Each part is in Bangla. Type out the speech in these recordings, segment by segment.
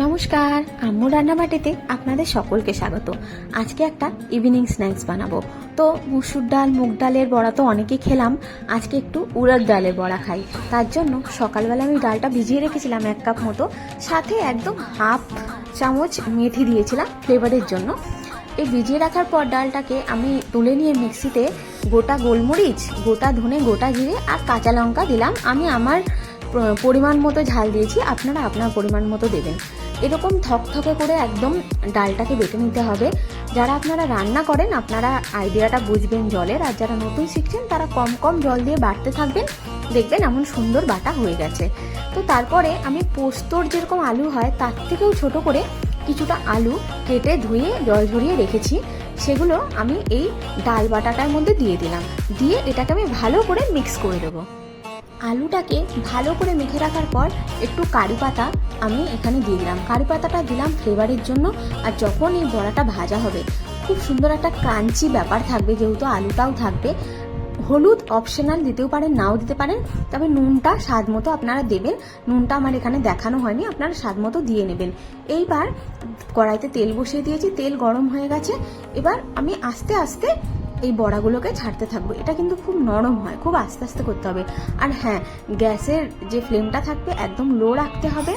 নমস্কার, আম্মু রান্নাবাটিতে আপনাদের সকলকে স্বাগত। আজকে একটা ইভিনিং স্ন্যাক্স বানাবো। তো মুসুর ডাল, মুগ ডালের বড়া তো অনেকেই খেলাম, আজকে একটু উড়দ ডালের বড়া খাই। তার জন্য সকালবেলা আমি ডালটা ভিজিয়ে রেখেছিলাম এক কাপ মতো, সাথে একদম হাফ চামচ মেথি দিয়েছিলাম ফ্লেভারের জন্য। এই ভিজিয়ে রাখার পর ডালটাকে আমি তুলে নিয়ে মিক্সিতে গোটা গোলমরিচ, গোটা ধনে, গোটা জিরে আর কাঁচা লঙ্কা দিলাম। আমি আমার পরিমাণ মতো ঝাল দিয়েছি, আপনারা আপনার পরিমাণ মতো দেবেন। এরকম থকথকে করে একদম ডালটাকে বেটে নিতে হবে। যারা আপনারা রান্না করেন, আপনারা আইডিয়াটা বুঝবেন জলের, আর যারা নতুন শিখছেন, তারা কম কম জল দিয়ে বাটতে থাকবেন। দেখবেন এমন সুন্দর বাটা হয়ে গেছে। তো তারপরে আমি পোস্তর যেরকম আলু হয়, তার থেকেও ছোট করে কিছুটা আলু কেটে ধুয়ে, জল ঝরিয়ে রেখেছি। সেগুলো আমি এই ডাল বাটাটার মধ্যে দিয়ে দিলাম। দিয়ে এটাকে আমি ভালো করে মিক্স করে দেবো। আলুটাকে ভালো করে মেখে রাখার পর একটু কারি পাতা আমি এখানে দিয়ে দিলাম। কারি পাতাটা দিলাম ফ্লেভারের জন্য আর যখন এই বড়াটা ভাজা হবে, খুব সুন্দর একটা ক্রাঞ্চি ব্যাপার থাকবে যেহেতু আলুটাও থাকবে। হলুদ অপশনাল দিতেও পারেন, নাও দিতে পারেন, তবে নুনটা স্বাদ মতো আপনারা দেবেন। নুনটা আমার এখানে দেখানো হয়নি, আপনারা স্বাদ মতো দিয়ে নেবেন। এইবার কড়াইতে তেল বসিয়ে দিয়েছি, তেল গরম হয়ে গেছে। এবার আমি আস্তে আস্তে এই বড়াগুলোকে ছাড়তে থাকব। এটা কিন্তু খুব নরম হয়, খুব আস্তে আস্তে করতে হবে। আর হ্যাঁ গ্যাসের যে ফ্লেমটা থাকবে একদম লো রাখতে হবে,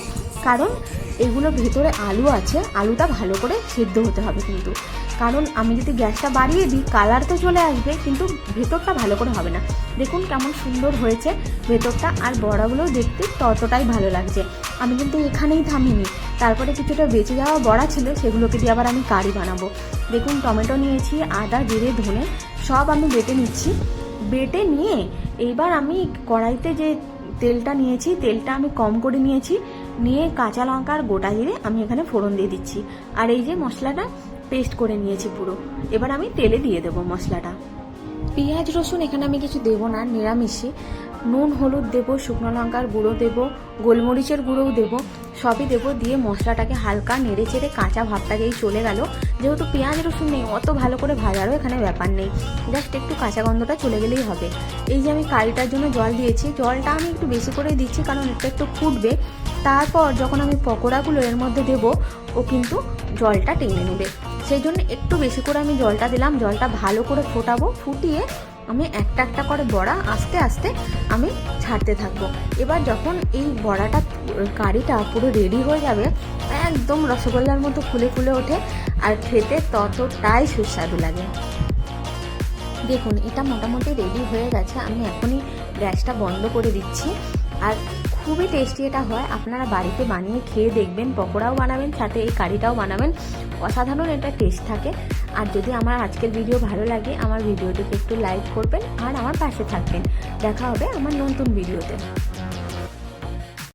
কারণ এগুলো ভেতরে আলু আছে, আলুটা ভালো করে সেদ্ধ হতে হবে কিন্তু। কারণ আমি যদি গ্যাসটা বাড়িয়ে দিই, কালার তো চলে আসবে, কিন্তু ভেতরটা ভালো করে হবে না। দেখুন কেমন সুন্দর হয়েছে। ভেতরটা আর বড়াগুলো দেখতে ততটাই ভালো লাগছে। আমি কিন্তু এখানেই থামিনি। তারপরে কিছুটা বেঁচে যাওয়া বড়া ছিল, সেগুলোকে দিয়ে আবার আমি কারি বানাবো। দেখুন টমেটো নিয়েছি, আদা, জিরে, ধনে, সব আমি বেটে নিচ্ছি। বেটে নিয়ে এইবার আমি কড়াইতে যে তেলটা নিয়েছি, তেলটা আমি কম করে নিয়েছি। নিয়ে কাঁচা লঙ্কা আর গোটা জিরে আমি এখানে ফোড়ন দিয়ে দিচ্ছি। আর এই যে মশলাটা পেস্ট করে নিয়েছি পুরো। এবার আমি তেলে দিয়ে দেবো মশলাটা। পেঁয়াজ, রসুন এখানে আমি কিছু দেবো না নিরামিষে নুন, হলুদ দেবো, শুকনো লঙ্কার গুঁড়ো দেবো, গোলমরিচের গুঁড়োও দেবো, সবই দেবো, দিয়ে মশলাটাকে হালকা নেড়ে চেড়ে কাঁচা ভাবটা যেই চলে গেল। যেহেতু পেঁয়াজ, রসুন নেই, অত ভালো করে ভাজারও এখানে ব্যাপার নেই। জাস্ট একটু কাঁচা গন্ধটা চলে গেলেই হবে। এই যে আমি কারিটার জন্য জল দিয়েছি, জলটা আমি একটু বেশি করে দিচ্ছি, কারণ এটা একটু ফুটবে। তারপর যখন আমি পকোড়াগুলো এর মধ্যে দেবো, ও কিন্তু জলটা টেনে নেবে। সেই জন্য একটু বেশি করে আমি জলটা দিলাম। জলটা ভালো করে ফোটাবো, ফুটিয়ে আমি একটা একটা করে বড়া আস্তে আস্তে আমি ছাড়তে থাকব। এবার যখন এই বড়াটা, কারিটা পুরো রেডি হয়ে যাবে, একদম রসগোল্লার মতো ফুলে ফুলে ওঠে আর খেতে ততটাই সুস্বাদু লাগে। দেখুন, এটা মোটামুটি রেডি হয়ে গেছে। আমি এখনই গ্যাসটা বন্ধ করে দিচ্ছি। আর খুবই টেস্টি এটা হয়। আপনারা বাড়িতে বানিয়ে খেয়ে দেখবেন, পকোড়াও বানাবেন, সাথে এই কারিটাও বানাবেন। অসাধারণ এটা টেস্ট থাকে। আর যদি আমার আজকের ভিডিও ভালো লাগে, আমার ভিডিওটিকে একটু লাইক করবেন আর আমার পাশে থাকবেন। দেখা হবে আমার নতুন ভিডিওতে